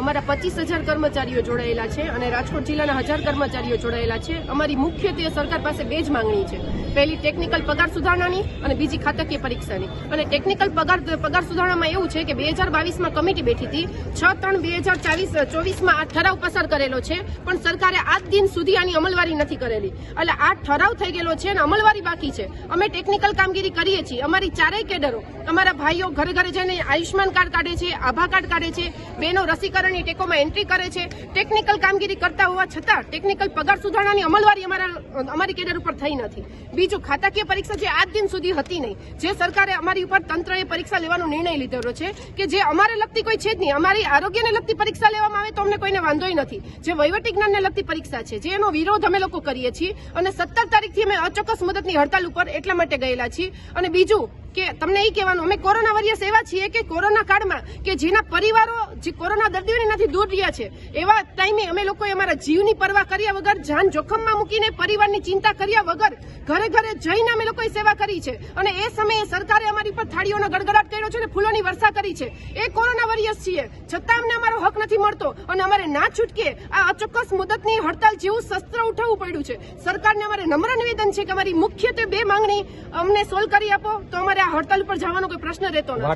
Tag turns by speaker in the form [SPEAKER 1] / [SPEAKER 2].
[SPEAKER 1] અમારા પચીસ હજાર કર્મચારીઓ જોડાયેલા છે અને રાજકોટ જિલ્લાના હજાર કર્મચારીઓ જોડાયેલા છે. અમારી મુખ્યત્વે સરકાર પાસે બે જ માંગણી છે. પહેલી ટેકનિકલ પગાર સુધારણાની અને બીજી ખાતકીય પરીક્ષાની. અને ટેકનિકલ પગાર પગાર સુધારણામાં એવું છે કે બે હજાર બાવીસમાં કમિટી બેઠી હતી. છ ત્રણ બે હજાર ચાવીસ ચોવીસમાં આ ઠરાવ પસાર કરેલો છે, પણ સરકારે આજ દિન સુધી આની અમલવારી નથી કરેલી. એટલે આ ઠરાવ થઈ ગયેલો છે અને અમલવારી બાકી છે. અમે ટેકનિકલ કામગીરી કરીએ છીએ. અમારી ચારેય કેડરો, અમારા ભાઈઓ ઘરે ઘરે જઈને આયુષ્યમાન કાર્ડ કાઢે છે, આભા કાર્ડ કાઢે છે, બહેનો રસીકરણની ટેકોમાં એન્ટ્રી કરે છે. ટેકનિકલ કામગીરી કરતા હોવા છતાં ટેકનિકલ પગાર સુધારણાની અમલવારી અમારા અમારી કેડર ઉપર થઈ નથી. બીજું ખાતાકીય પરીક્ષા જે આજ દિન સુધી હતી નહીં. જે સરકારે અમારી ઉપર તંત્રએ પરીક્ષા લેવાનો નિર્ણય લીધેલો છે કે જે અમારે લગતી કોઈ છે જ નહીં. અમારી આરોગ્યને લગતી પરીક્ષા લેવામાં આવે તો અમને કોઈને વાંધોય નથી. જે વહીવટી જ્ઞાનને લગતી પરીક્ષા છે, જે એનો વિરોધ અમે લોકો કરીએ છીએ અને સત્તર તારીખથી અમે અચોક્કસ મુદતની હડતાલ ઉપર એટલા માટે ગયેલા છીએ. અને બીજું કે તમને એ કહેવાનું, અમે કોરોના વોરિયર્સ એવા છીએ કે કોરોના કાળમાં કે જેના પરિવારો, જે કોરોના દર્દીઓને નથી દૂર રહ્યા છે, એવા ટાઈમે અમે લોકોએ અમારા જીવની પરવા કર્યા વગર, જાન જોખમમાં મૂકીને પરિવારની ચિંતા કર્યા વગર ઘરે ઘરે જઈને અમે લોકોએ સેવા કરી છે. અને એ સમયે સરકારે અમારી પર થાળીઓનો ગડગડાટ કર્યો છે અને ફૂલોની વર્ષા કરી છે. એ કોરોના વોરિયર્સ છીએ. છતાં અમને અમારો હક નથી મળતો અને અમારે ના છૂટકે આ અચોક્કસ મુદતની હડતાલ જેવું શસ્ત્ર ઉઠાવવું પડ્યું છે. સરકારને અમારે નમ્ર નિવેદન છે કે અમારી મુખ્યત્વે બે માંગણી અમને સોલ્વ કરી આપો તો અમારે આ હડતાલ ઉપર જવાનો કોઈ પ્રશ્ન રહેતો નથી.